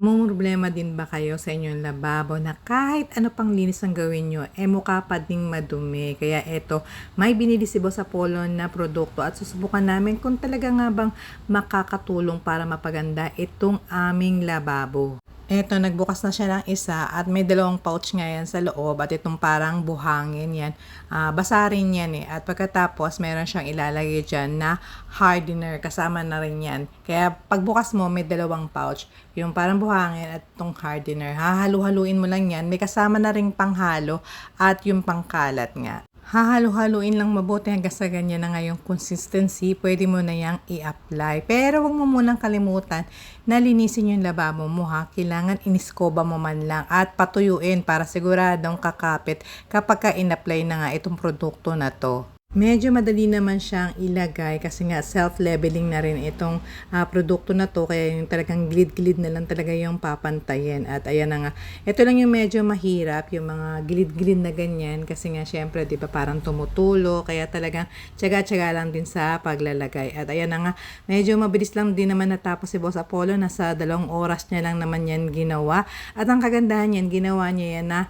problema din ba kayo sa inyong lababo na kahit ano pang linis ang gawin nyo, eh mukha pa ding madumi. Kaya eto, may binili si Boss Apollo na produkto at susubukan namin kung talaga nga bang makakatulong para mapaganda itong aming lababo. Eto, nagbukas na siya ng isa at may dalawang pouch nga yan sa loob at itong parang buhangin yan. Ah, basa rin yan eh. At pagkatapos, meron siyang ilalagay dyan na hardener. Kasama na rin yan. Kaya pagbukas mo, may dalawang pouch. Yung parang buhangin at itong hardener. Hahalu-haluin mo lang yan. May kasama na rin panghalo at yung pangkalat nga. Hahalo-haluin lang mabuti hanggang sa ganyan na nga yung consistency, pwede mo na yang i-apply. Pero huwag mo munang kalimutan na linisin yung lababo mo ha. Kailangan iniskoba mo man lang at patuyuin para siguradong kakapit kapag ka in-apply na nga itong produkto na to. Medyo madali naman siyang ilagay kasi nga self-leveling na rin itong ah, produkto na to kaya yung talagang gilid-gilid na lang talaga yung papantayin at ayan na nga. Ito lang yung medyo mahirap yung mga gilid-gilid na ganyan kasi nga syempre 'di ba parang tumutulo kaya talagang tiyaga-tiyaga lang din sa paglalagay. At ayan na nga, medyo mabilis lang din naman natapos si Boss Apollo nasa dalawang oras niya lang naman yan ginawa. At ang kagandahan yan, ginawa niya yan na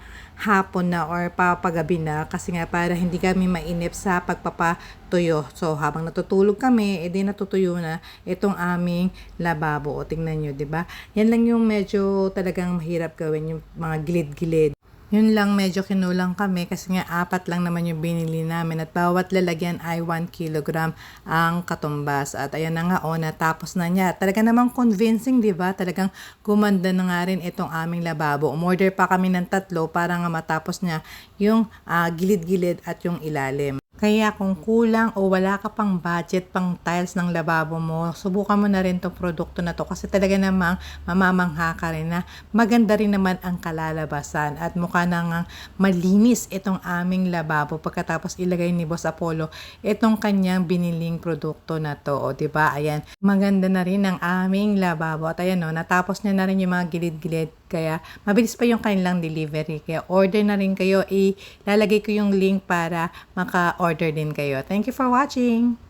hapon na or papagabi na kasi nga para hindi kami mainip sa pagpapatuyo. So habang natutulog kami, edi natutuyo na itong aming lababo. O tingnan nyo, di ba? Yan lang yung medyo talagang mahirap gawin yung mga gilid-gilid. Yun lang medyo kinulang kami kasi nga apat lang naman yung binili namin at bawat lalagyan ay 1 kilogram ang katumbas. At ayan na nga o, natapos na niya. Talaga namang convincing, di ba? Talagang gumanda na nga rin itong aming lababo. Umorder pa kami ng tatlo para nga matapos niya yung ah, gilid-gilid at yung ilalim. Kaya kung kulang o wala ka pang budget pang tiles ng lababo mo, subukan mo na rin tong produkto na to kasi talaga namang mamamangha ka rin na maganda rin naman ang kalalabasan at mukha nang malinis itong aming lababo pagkatapos ilagay ni Boss Apollo itong kanyang biniling produkto na to. O, ba? Ayan, maganda na rin ang aming lababo. At ayan, no, natapos niya na rin yung mga gilid-gilid kaya mabilis pa yung kanilang delivery. Kaya order na rin kayo. Ilalagay ko yung link para maka-order din kayo. Thank you for watching!